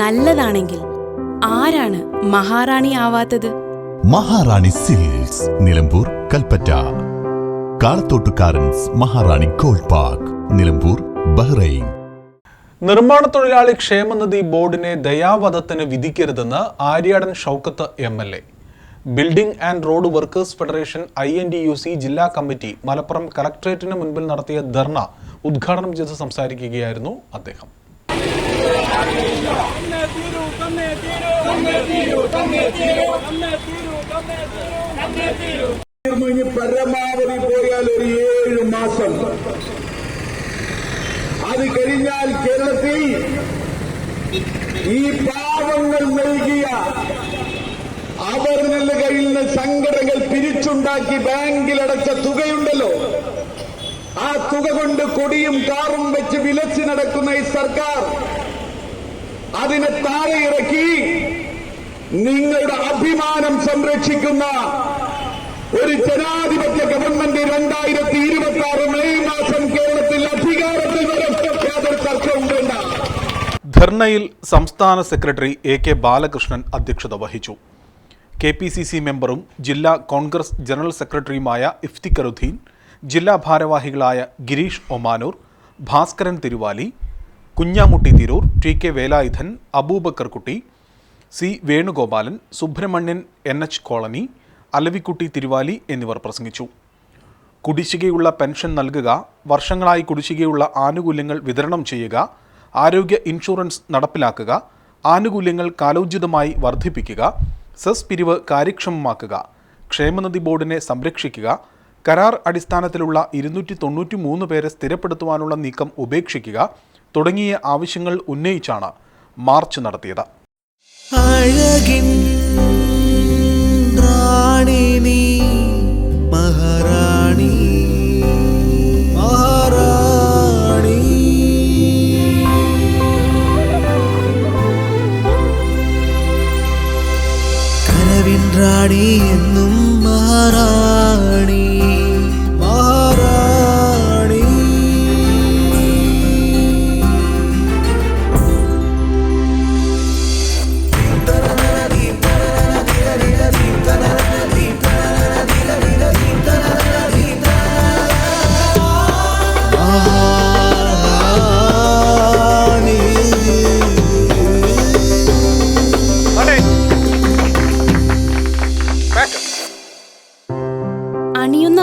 നല്ലതാണെങ്കിൽ ആരാണ് മഹാറാണി ആവാത്തത്? Maharani silks Nilambur Kalpetta. കാളത്തോട്ടുകാരൻസ് Maharani gold park Nilambur Bahrain. നിർമ്മാണ തൊഴിലാളി ക്ഷേമനിധി ബോർഡിനെ ദയാവധത്തിന് വിധിക്കരുതെന്ന് Aryadan Shoukath M L A. Building and road workers federation I N D U C ജില്ലാ കമ്മിറ്റി മലപ്പുറം കലക്ട്രേറ്റിന് മുൻപിൽ നടത്തിയ ധർണ ഉദ്ഘാടനം ചെയ്ത് സംസാരിക്കുകയായിരുന്നു അദ്ദേഹം. ഇനി പരമാവധി പോയാൽ ഒരു ഏഴ് മാസം. അത് കഴിഞ്ഞാൽ കേരളത്തിൽ ഈ പാവങ്ങൾ നൽകിയ അവർ കയ്യിൽ നിന്ന് സംഘടനകൾ പിരിച്ചുണ്ടാക്കി ബാങ്കിലടച്ച തുകയുണ്ടല്ലോ. ആ തുക കൊണ്ട് കൊടിയും കാറും വെച്ച് വിലച്ചു നടക്കുന്ന ഈ സർക്കാർ അതിനെ താഴെ ഇറക്കി നിങ്ങളുടെ അഭിമാനം സംരക്ഷിക്കുന്ന ഒരു ജനാധിപത്യ ഗവൺമെന്റ് രണ്ടായിരത്തി ഇരുപത്തി ആറ് മെയ് മാസം കേരളത്തിൽ അധികാരത്തിൽ ധർണയിൽ സംസ്ഥാന സെക്രട്ടറി എ കെ ബാലകൃഷ്ണൻ അധ്യക്ഷത വഹിച്ചു. കെ പി സി സി മെമ്പറും ജില്ലാ കോൺഗ്രസ് ജനറൽ സെക്രട്ടറിയുമായ ഇഫ്തിഖറുദ്ദീൻ ജില്ലാ ഭാരവാഹികളായ Girish Omanoor Bhaskaran Thiruvali Kunhamutty Tirur T K Velayudhan Aboobacker Kutty C Venugopalan Subramanian N H colony Alavikutty Thiruvali എന്നിവർ പ്രസംഗിച്ചു. കുടിശ്ശികയുള്ള പെൻഷൻ നൽകുക വർഷങ്ങളായി കുടിശ്ശികയുള്ള ആനുകൂല്യങ്ങൾ വിതരണം ചെയ്യുക ആരോഗ്യ ഇൻഷുറൻസ് നടപ്പിലാക്കുക ആനുകൂല്യങ്ങൾ കാലോചിതമായി വർദ്ധിപ്പിക്കുക സെസ് പിരിവ് കാര്യക്ഷമമാക്കുക ക്ഷേമനിധി ബോർഡിനെ സംരക്ഷിക്കുക കരാർ അടിസ്ഥാനത്തിലുള്ള ഇരുന്നൂറ്റി തൊണ്ണൂറ്റി മൂന്ന് പേരെ സ്ഥിരപ്പെടുത്തുവാനുള്ള നീക്കം ഉപേക്ഷിക്കുക തുടങ്ങിയ ആവശ്യങ്ങൾ ഉന്നയിച്ചാണ് മാർച്ച് നടത്തിയത്. നീ മഹാറാണി മഹാറാണി. കനവിൻ എന്നും മഹാറാണി.